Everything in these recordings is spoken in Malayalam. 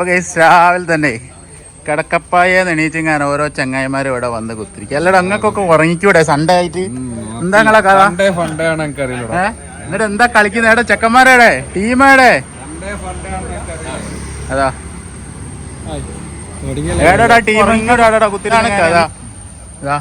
അപ്പൊ ഗൈസ് രാവിലെ തന്നെ കിടക്കപ്പായ എണീച്ചിങ്ങനെ ഓരോ ചങ്ങായിമാരും ഇവിടെ വന്ന് കുത്തിരിക്കും. അല്ലടാ അങ്ങക്കൊക്കെ ഉറങ്ങിക്കൂടെ? സൺഡേ ആയിട്ട്? എന്താ നിങ്ങളെ കഥ? എന്നിട്ട് എന്താ കളിക്കുന്ന ഏടെ ചെക്കന്മാരേടെ? ടീമേടെ അതാ. ഏടാ ടീം ഇങ്ങോട്ട് കുത്തിരാണ് കഥ. ഇതാ.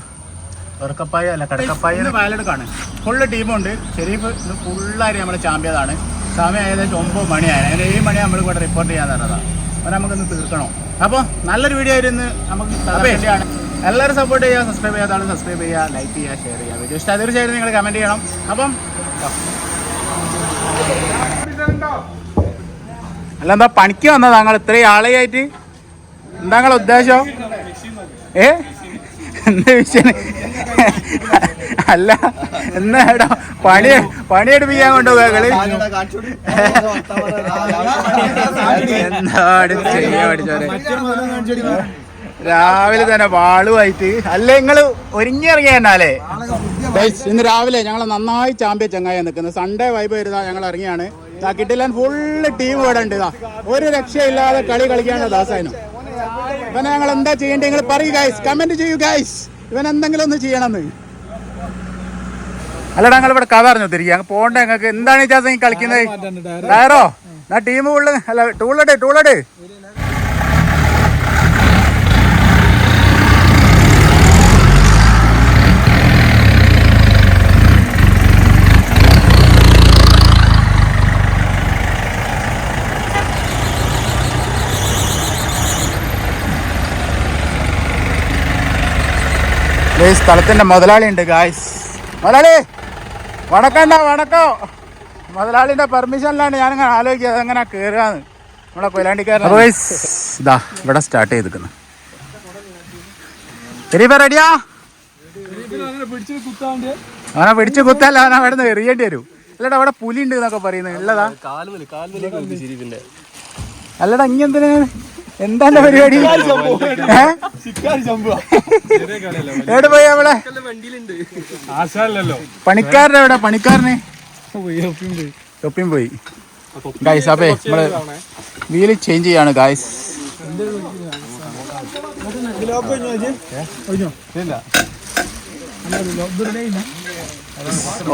ഉറക്കപ്പായ അല്ല കടക്കപ്പായ. വയലെടുക്കാണ്. ഫുള്ള് ടീമുണ്ട്. ഷെരീഫ് ഇന്ന് ഫുള്ളായിട്ട് നമ്മുടെ ചാമ്പ്യതാണ് സമയം ഏകദേശം ഒമ്പത് മണിയാണ് ഏഴ് മണി നമ്മൾ ഇവിടെ റിപ്പോർട്ട് ചെയ്യാൻ തന്നതാ അപ്പോൾ നമുക്കൊന്ന് തീർക്കണം? അപ്പോൾ നല്ലൊരു വീഡിയോ ആയിരുന്നു നമുക്ക് വേണ്ടിയാണ്. എല്ലാവരും സപ്പോർട്ട് ചെയ്യുക സബ്സ്ക്രൈബ് ചെയ്യാതാണ് സബ്സ്ക്രൈബ് ചെയ്യുക ലൈക്ക് ചെയ്യുക ഷെയർ ചെയ്യുക. വീഡിയോ ഇഷ്ടം തീർച്ചയായിട്ടും നിങ്ങൾ കമന്റ് ചെയ്യണം. അപ്പം അല്ല എന്താ പണിക്ക് വന്നതാ താങ്കൾ ഇത്രയും ആളെയായിട്ട്? എന്താ ഉദ്ദേശം? ഏ? എന്താ വിഷയം? അല്ല എന്നാ എടാ പണി പണിയെടുപ്പിക്കാൻ കൊണ്ടുപോകാ കളി. എന്താണ് പഠിച്ചോരെ രാവിലെ തന്നെ വാളുമായിട്ട് അല്ല നിങ്ങൾ ഒരുങ്ങി ഇറങ്ങിയല്ലേ ഇന്ന് രാവിലെ ഞങ്ങൾ നന്നായി ചാമ്പ്യ ചങ്ങായി നിൽക്കുന്നത് സൺഡേ വൈബ് വരുന്ന ഞങ്ങൾ ഇറങ്ങിയാണ്. കിട്ടില്ല ഫുള്ള് ടീം ഇവിടെ ഉണ്ട്. ഒരു രക്ഷയില്ലാതെ കളി കളിക്കാനുള്ള ദാസായനും ഇവനെ ഞങ്ങൾ എന്താ ചെയ്യേണ്ടത്? നിങ്ങൾ പറയൂ ഗൈസ് കമന്റ് ചെയ്യൂ ഗൈസ് ഇവൻ എന്തെങ്കിലും ഒന്ന് ചെയ്യണമെന്ന്. അല്ലടാ ഞങ്ങൾ ഇവിടെ കഥ അറിഞ്ഞു തിരികെ അങ്ങ് പോകണ്ടേ ഞങ്ങൾക്ക്? എന്താണ് ഈ ചാസം കളിക്കുന്നത്? ഡയറോ? ഞാൻ ടീം ഫുള്ള് അല്ല ടൂളട് ടൂളട് ഈ സ്ഥലത്തിന്റെ മുതലാളി ഉണ്ട് ഗായ്സ് മുതലാളി വണക്കണ്ട വണക്കോ മുതലാളിന്റെ പെർമിഷനിലാണ് ഞാനിങ്ങനെ ആലോചിക്കുക അതെങ്ങനെ കയറുകയെന്ന് നമ്മളെ കൊയിലാണ്ടിക്കാരൻ ഇതാ ഇവിടെ സ്റ്റാർട്ട് ചെയ്തിരിക്കുന്നു. ശരിപ്പ റെഡിയാ അവനെ പിടിച്ച് കുത്തല്ല അവനെ അവിടെ നിന്ന് എറിയേണ്ടി വരും. അല്ലടാ അവിടെ പുലി ഉണ്ട് എന്നൊക്കെ പറയുന്നത്. ഉള്ളതാ അല്ലടാ ഇങ്ങെന്തിനാ എന്താ പരിപാടി? എവിടെ പോയി അവളെ? പണിക്കാരനെ എവിടെ? പണിക്കാരന്? തൊപ്പിയും പോയി. ഗായ്സ് അപ്പേ നമ്മൾ വീൽ ചേഞ്ച് ചെയ്യാണ് ഗായ്സ്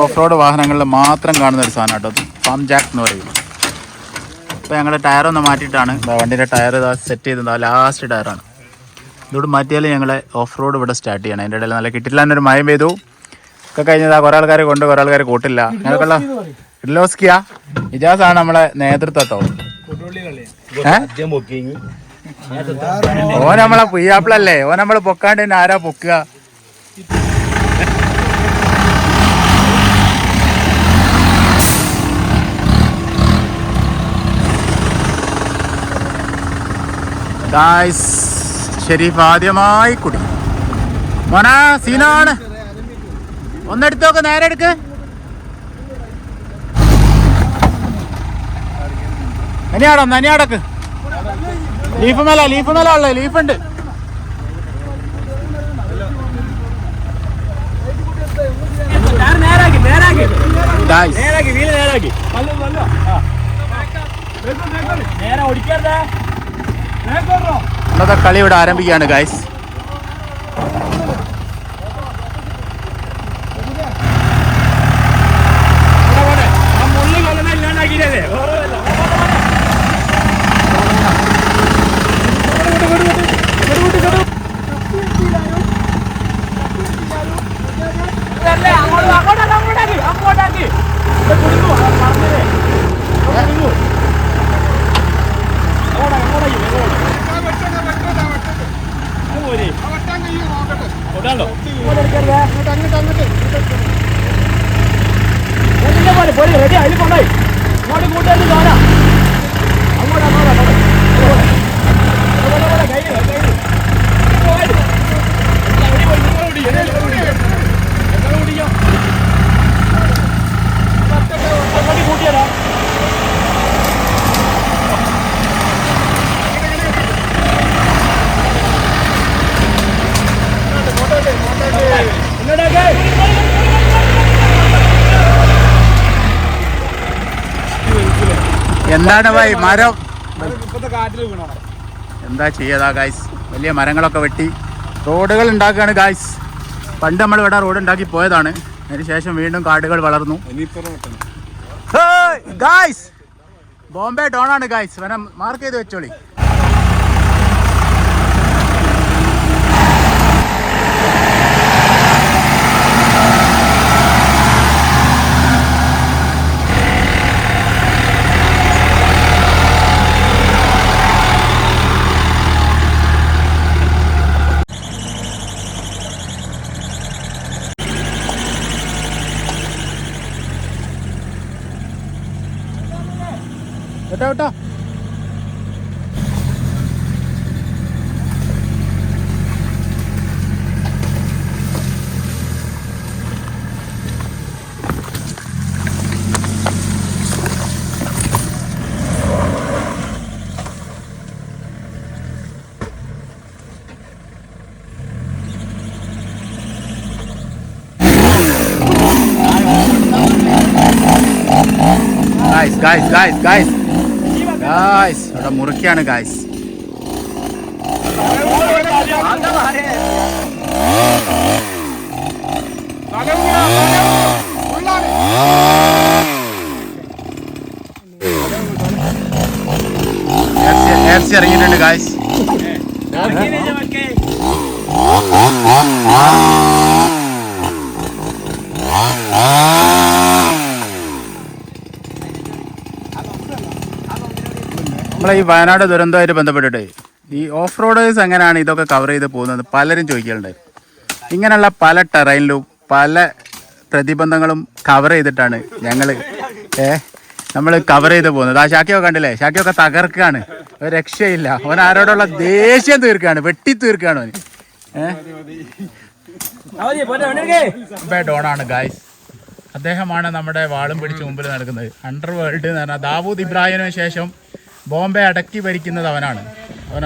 ഓഫ് റോഡ് വാഹനങ്ങളിൽ മാത്രം കാണുന്ന ഒരു സാധനം കേട്ടോ പാം ജാക്ക് എന്ന് പറയും. അപ്പോൾ ഞങ്ങളുടെ ടയർ ഒന്ന് മാറ്റിയിട്ടാണ്. വണ്ടിയുടെ ടയർ ഇതാ സെറ്റ് ചെയ്തത് ലാസ്റ്റ് ടയറാണ് ഇതോട് മാറ്റിയാൽ ഞങ്ങൾ ഓഫ് റോഡ് ഇവിടെ സ്റ്റാർട്ട് ചെയ്യണം. അതിന്റെ ഇടയിൽ നല്ല കിട്ടില്ല എന്നൊരു മയം പെയ്തു. ഒക്കെ കഴിഞ്ഞതാ കുറേ ആൾക്കാരെ കൊണ്ട് കുറേ ആൾക്കാർ കൂട്ടില്ല. ഞങ്ങൾക്കുള്ള ഇജാസ് ഇജാസാണ് നമ്മളെ നേതൃത്വത്തോ ഓ നമ്മളെ പുയ്യാപ്പിളല്ലേ? ഓ നമ്മളെ പൊക്കാണ്ട് ആരാ പൊക്കുക? ഗായ്സ് ഷെരീഫ് ആദ്യമായി കുടി. മോന സീനാണ്. ഒന്നെടുത്തോക്ക് നേരെ എടുക്ക് നനിയാടോ നനിയാടക്ക്. ലീഫ് മേല ലീഫ് മേല ഉള്ളത് ലീഫ് ഉണ്ട് ഗായ്സ് ഇന്നത്തെ കളി ഇവിടെ ആരംഭിക്കുകയാണ് ഗായ്സ് എന്താണ് ഭായി മരം. എന്താ ചെയ്യതാ ഗായ്സ് വലിയ മരങ്ങളൊക്കെ വെട്ടി റോഡുകൾ ഉണ്ടാക്കുകയാണ് ഗായ്സ് പണ്ട് നമ്മൾ ഇവിടെ റോഡ് ഉണ്ടാക്കി പോയതാണ്. അതിനുശേഷം വീണ്ടും കാടുകൾ വളർന്നു. ഗായ്സ് ബോംബെ ടോണാണ് ഗായ്സ് വനം മാർക്ക് ചെയ്ത് വെച്ചോളി. വിട്ടോ വിട്ടോ guys guys guys guys guys ഇവിടെ മുറിക്കാണ് ഗായ്സ് ഇറങ്ങിയിട്ടുണ്ട് ഗായ്സ് നമ്മളെ ഈ വയനാട് ദുരന്തമായിട്ട് ബന്ധപ്പെട്ടിട്ട് ഈ ഓഫ് റോഡേഴ്സ് എങ്ങനെയാണ് ഇതൊക്കെ കവർ ചെയ്ത് പോകുന്നത് പലരും ചോദിക്കലുണ്ട്. ഇങ്ങനെയുള്ള പല ടെറൈനിലും പല പ്രതിബന്ധങ്ങളും കവർ ചെയ്തിട്ടാണ് ഞങ്ങൾ ഏ നമ്മൾ കവർ ചെയ്ത് പോകുന്നത്. ആ ഷാക്കിയൊക്കെ കണ്ടില്ലേ? ഷാക്കിയൊക്കെ തകർക്കുകയാണ്. രക്ഷയില്ല. അവൻ ആരോടുള്ള ദേഷ്യം തീർക്കുകയാണ്. വെട്ടി തീർക്കുകയാണ് അവന്. ഏഹ് ഡോണാണ് ഗായ്സ് അദ്ദേഹമാണ് നമ്മുടെ വാളും പിടിച്ച് മുമ്പിൽ നടക്കുന്നത്. അണ്ടർ വേൾഡ് എന്ന് പറഞ്ഞാൽ ദാവൂദ് ഇബ്രാഹിമിന് ശേഷം ബോംബെ അടക്കി ഭരിക്കുന്നത് അവനാണ്. അവൻ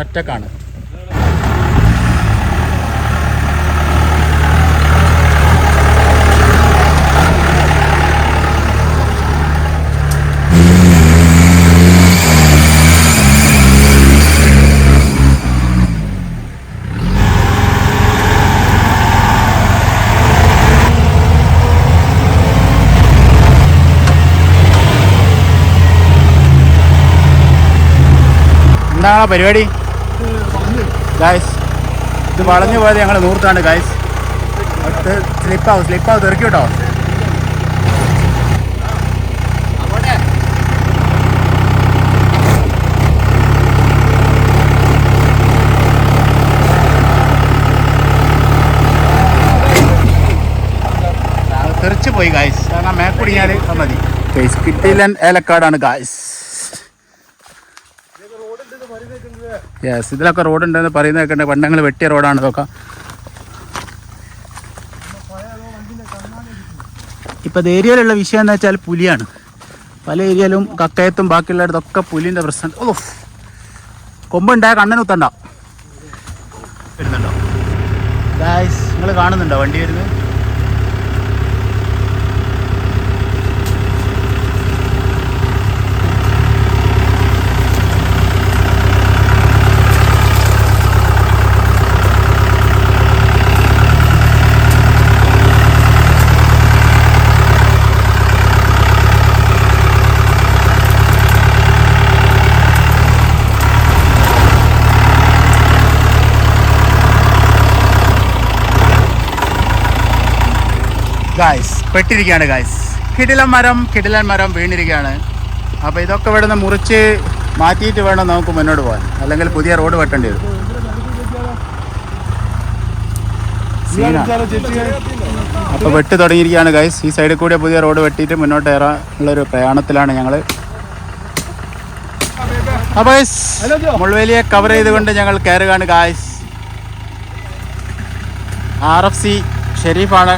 എന്താണ് പരിപാടി? ഗായ്സ് ഇത് വളഞ്ഞു പോയത് ഞങ്ങൾ നൂർത്താണ് ഗായ്സ് സ്ലിപ്പാവും സ്ലിപ്പാവും തെറിക്കും കേട്ടോ തെറിച്ചു പോയി ഗായ്സ് കാരണം മേക്കുടിഞ്ഞാൽ മതി. ഗൈസ് കിട്ടിയില്ല ഏലക്കാടാണ് ഗായ്സ് യെസ് ഇതിലൊക്കെ റോഡ് ഉണ്ടെന്ന് പറയുന്നത് കേൾക്കണ്ടേ? പണ്ടങ്ങൾ വെട്ടിയ റോഡാണ് ഇതൊക്കെ. ഇപ്പം ഇത് ഏരിയയിലുള്ള വിഷയം എന്ന് വെച്ചാൽ പുലിയാണ്. പല ഏരിയയിലും കക്കയത്തും ബാക്കിയുള്ളിടത്തൊക്കെ പുലിന്റെ പ്രശ്നം. ഓ കൊമ്പുണ്ടായ കണ്ണനുത്തണ്ട വരുന്നുണ്ടോ? ഗായ്സ് നിങ്ങൾ കാണുന്നുണ്ടോ വണ്ടി വരുന്നത്? ഗായ്സ് പെട്ടിരിക്കുകയാണ് ഗായ്സ് കിടിലൻ മരം കിടിലൻ മരം വീണിരിക്കുകയാണ്. അപ്പോൾ ഇതൊക്കെ ഇവിടെ നിന്ന് മുറിച്ച് മാറ്റിയിട്ട് വേണം നമുക്ക് മുന്നോട്ട് പോകാൻ. അല്ലെങ്കിൽ പുതിയ റോഡ് വെട്ടേണ്ടി വരും. അപ്പോൾ വെട്ട് തുടങ്ങിയിരിക്കുകയാണ് ഗൈസ് ഈ സൈഡിൽ കൂടെ പുതിയ റോഡ് വെട്ടിയിട്ട് മുന്നോട്ട് കയറാൻ ഉള്ളൊരു പ്രയാണത്തിലാണ് ഞങ്ങൾ മുൾവേലിയെ കവർ ചെയ്തുകൊണ്ട് ഞങ്ങൾ കയറുകയാണ് ഗായ്സ് ആർ എഫ് സി ഷെരീഫാണ്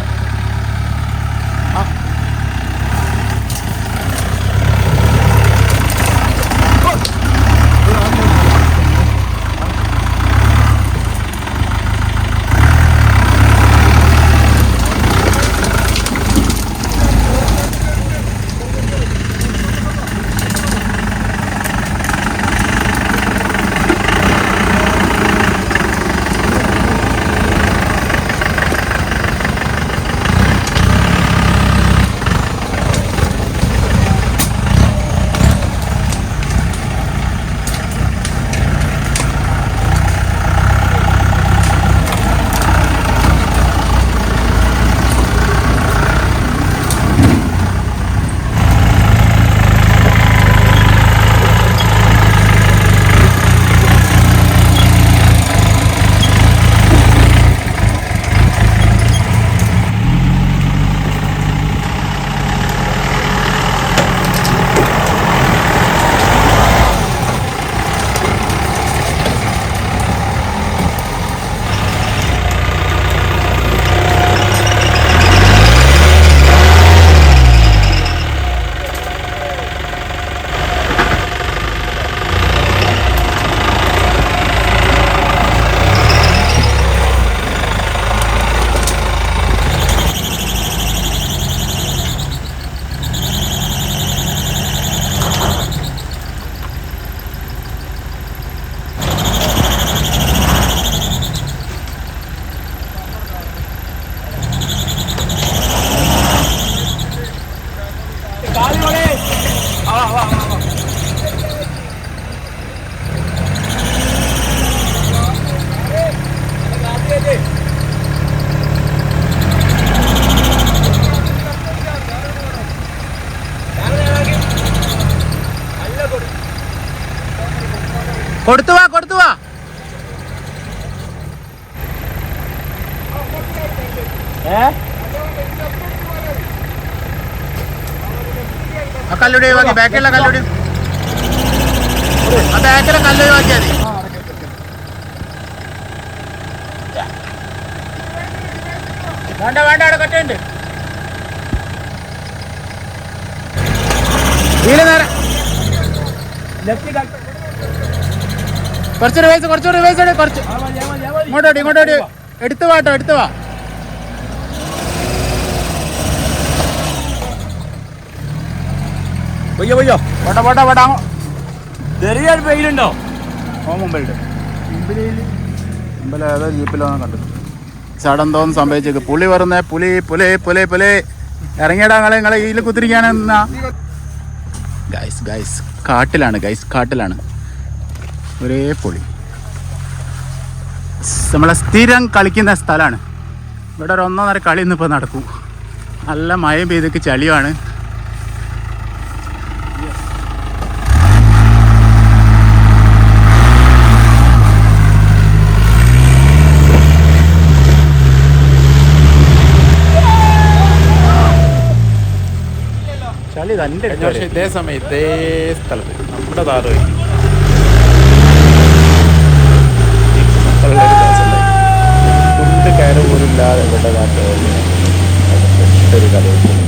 കല്ലുടി ഒഴിവാക്കി ബാക്കിയുള്ള കല്ലുടി. ആ ബാക്കിലെ കല്ല് മതി. വേണ്ട വേണ്ട അവിടെ കട്ടുണ്ട് കുറച്ച് റിവേഴ്സ് കുറച്ച് റിവേഴ്സ് കുറച്ച്. ഇങ്ങോട്ടോടി ഇങ്ങോട്ടോടി എടുത്തു വാട്ടോ എടുത്തു വാ. വയ്യോ പൊയ്യോ പോട്ടെ പോട്ടെ പോട്ടെ ചെറിയ പെയിലുണ്ടോ ഓ മുമ്പിലുണ്ട് മുമ്പിൽ ഏതോ ജീപ്പിലാണ് കണ്ടത്. ചടന്തോന്ന് സംഭവിച്ചേക്ക് പുളി വരുന്ന പുലി പുലി പുലി പുലി. ഇറങ്ങിയടാ നിങ്ങളെ നിങ്ങളെ ഇതിൽ കുത്തിരിക്കാനെന്നാ ഗൈസ് ഗൈസ് കാട്ടിലാണ് ഗൈസ് കാട്ടിലാണ്. ഒരേ പുളി നമ്മളെ സ്ഥിരം കളിക്കുന്ന സ്ഥലമാണ് ഇവിടെ ഒരു ഒന്നൊന്നര കളി ഇന്നിപ്പോൾ നടക്കും. നല്ല മഴയും പെയ്തൊക്കെ ചളിയുമാണ്. കഴിഞ്ഞ വർഷം ഇതേ സമയം ഇതേ സ്ഥലത്ത് നമ്മുടെ താറ് കുണ്ട് കയറ് പോലും ഇല്ലാതെ ഇവിടെ നാട്ടിൽ ഒരു കഥ ശരി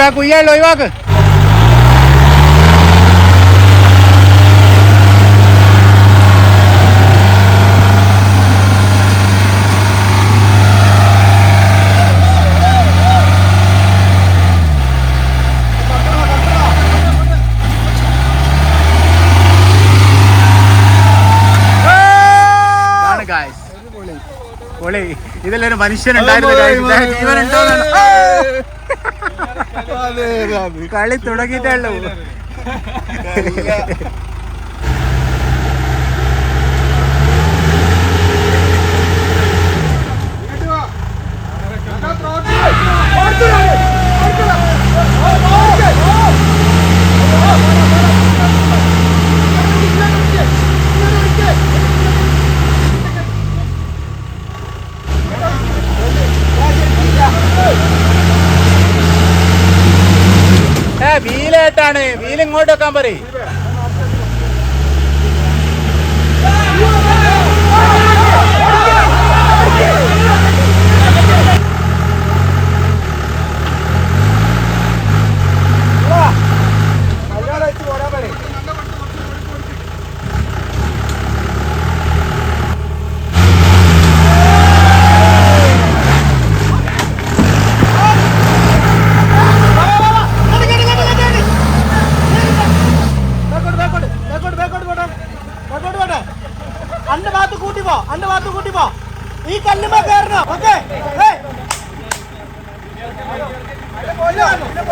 ബാ കുയ്യല്ലോ ഒഴിവാക്ക് ഇതാണ് guys. പൊളി ഇതിലൊരു മനുഷ്യനുണ്ടായിരുന്നു guys. ഇദ്ദേഹം ജീവനുണ്ടോ കളി തുടങ്ങിയിട്ടുള്ളൂ ഏ വീൽ ഇങ്ങോട്ട് വെക്കാൻ പറയും ഈ കല്ലുമ കയറണം. ഓക്കെ.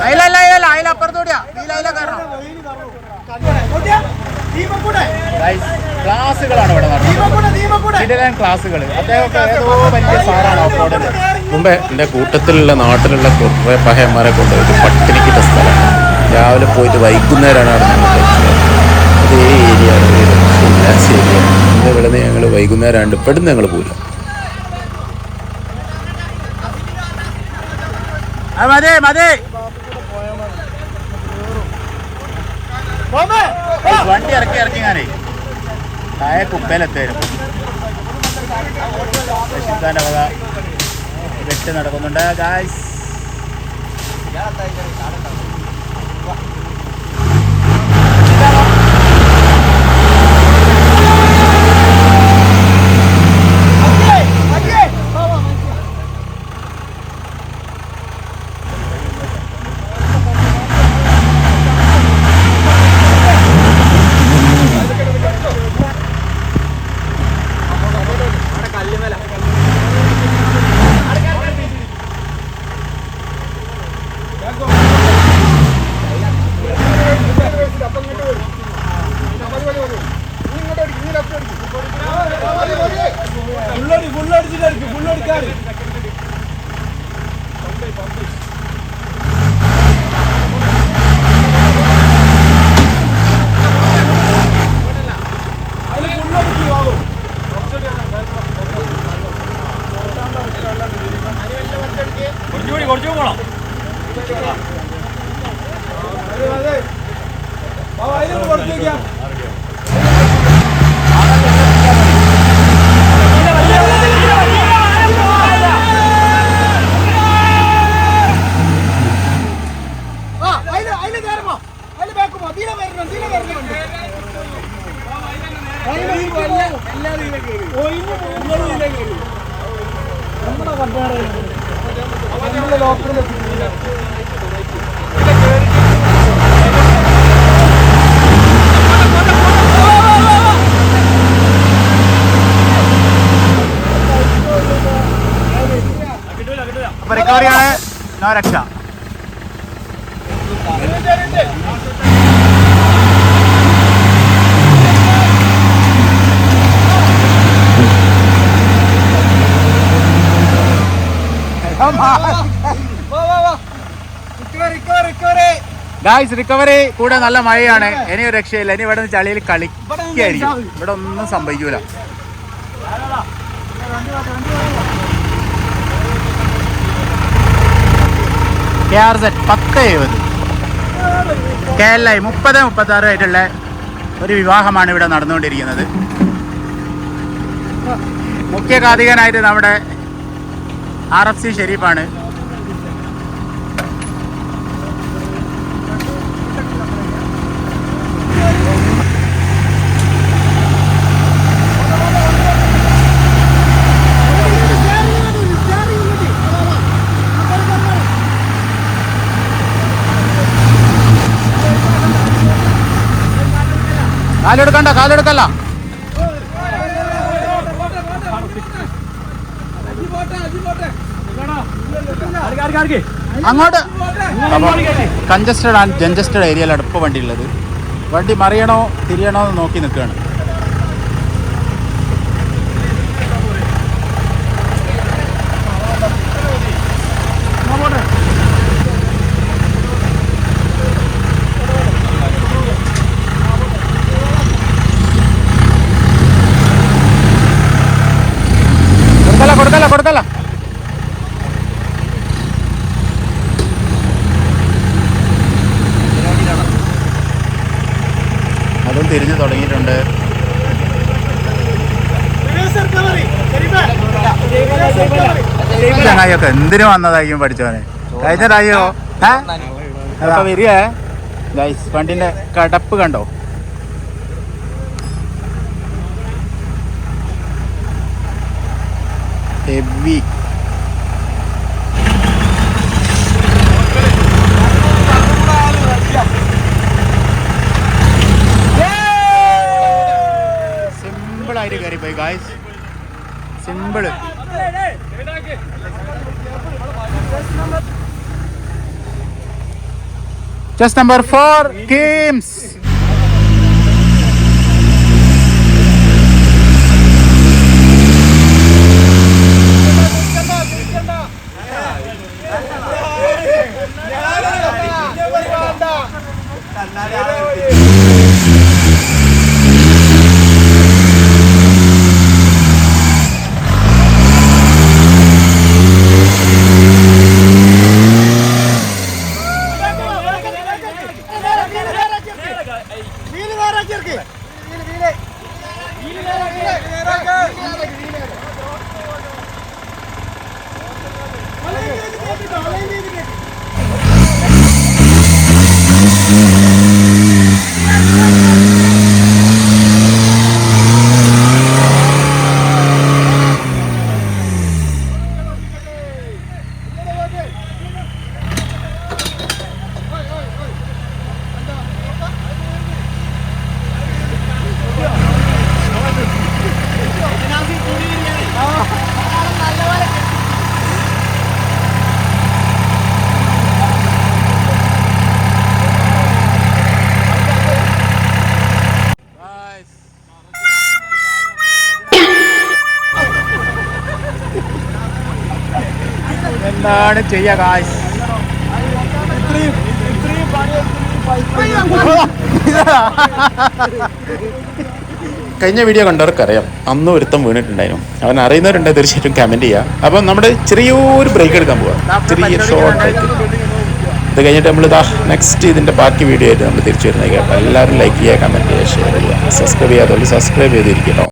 അയിലല്ല അയില അപ്പുറത്തോടിയാ ഈ ലൈല കയറണം. ക്ലാസ്സുകളാണ് ഇവിടെ നടന്നത്. കിടിലൻ ക്ലാസ്സുകൾ അദ്ദേഹമൊക്കെ ഏതോ വലിയ സാറാണ് ഓഫ്റോഡിൽ മുമ്പേ എന്റെ കൂട്ടത്തിലുള്ള നാട്ടിലുള്ള കുറേ പഹയന്മാരെ കൊണ്ട് ഒരു പട്ടിണിക്കിട്ട സ്ഥലമാണ് രാവിലെ പോയിട്ട് വൈകുന്നേരമാണ് അവിടെ ഞങ്ങൾ കഴിച്ചത് അതേ ഏരിയ വൈകുന്നേരമാണ് ശരിയാണ് ഇന്ന് ഇവിടെ നിന്ന് ഞങ്ങൾ വൈകുന്നേരം ആണ്ട് ഇവിടുന്ന് ഞങ്ങൾ മതി മതി. വണ്ടി ഇറക്കി ഇറക്കി ഞാനേ. തായ കുപ്പയിലെത്തേരും. വക വെട്ട് നടക്കുന്നുണ്ട്. ഗായ്സ് ഗായ്സ് റിക്കവറി കൂടെ നല്ല മഴയാണ്. ഇനി ഒരു രക്ഷയില്ല. ഇനി ഇവിടെ നിന്ന് ചളിയിൽ കളിക്കായിരിക്കും. ഇവിടെ ഒന്നും സംഭവിക്കൂല. കെ ആർ സെറ്റ് പത്ത് എഴുപത്. കെ എൽ ഐ മുപ്പത് മുപ്പത്തി ആറ് ആയിട്ടുള്ള ഒരു വിവാഹമാണ് ഇവിടെ നടന്നുകൊണ്ടിരിക്കുന്നത്. മുഖ്യ കാതികനായിട്ട് നമ്മുടെ ആർ എഫ് സി ഷെരീഫാണ് കാലെടുക്കണ്ട കാലെടുക്കല്ല. അങ്ങോട്ട്. കഞ്ചസ്റ്റഡ് ആൻഡ് ജൻജസ്റ്റഡ് ഏരിയയിലാണ് ഇപ്പോൾ വണ്ടി ഉള്ളത് വണ്ടി മറിയണോ തിരിയണോ എന്ന് നോക്കി നിൽക്കുകയാണ്. കൊടുക്കല്ല അതും തിരിഞ്ഞു തുടങ്ങിയിട്ടുണ്ട്. ചങ്ങായിയൊക്കെ എന്തിനു വന്നതായിരിക്കും പഠിച്ചവനെ? കഴിഞ്ഞതായോ? ഏ? വരിക ഗൈസ് വണ്ടിന്റെ കടപ്പ് കണ്ടോ? ഹെവി. സിമ്പിളായിട്ട് പോയി ഗായ്സ് സിമ്പിൾ ചെസ് നമ്പർ ഫോർ Kims. nada. എന്താണ് ചെയ്യുക കാശ് കഴിഞ്ഞ വീഡിയോ കണ്ടവർക്കറിയാം. അന്ന് ഒരുത്തം വീണിട്ടുണ്ടായിരുന്നു. അവൻ അറിയുന്നവരുണ്ട് തീർച്ചയായിട്ടും കമന്റ് ചെയ്യുക അപ്പം നമ്മുടെ ചെറിയൊരു ബ്രേക്ക് എടുക്കാൻ പോവാം. ചെറിയ ഷോർട്ട് ബ്രേക്ക് ഇത് കഴിഞ്ഞിട്ട് നമ്മൾ ഇതാ നെക്സ്റ്റ് ഇതിന്റെ ബാക്കി വീഡിയോ ആയിട്ട് നമ്മൾ തിരിച്ചു വരുന്നത് കേട്ടോ എല്ലാവരും ലൈക്ക് ചെയ്യുക കമന്റ് ചെയ്യുക ഷെയർ ചെയ്യുക. സബ്സ്ക്രൈബ് ചെയ്യാത്തവർ സബ്സ്ക്രൈബ് ചെയ്തിരിക്കട്ടോ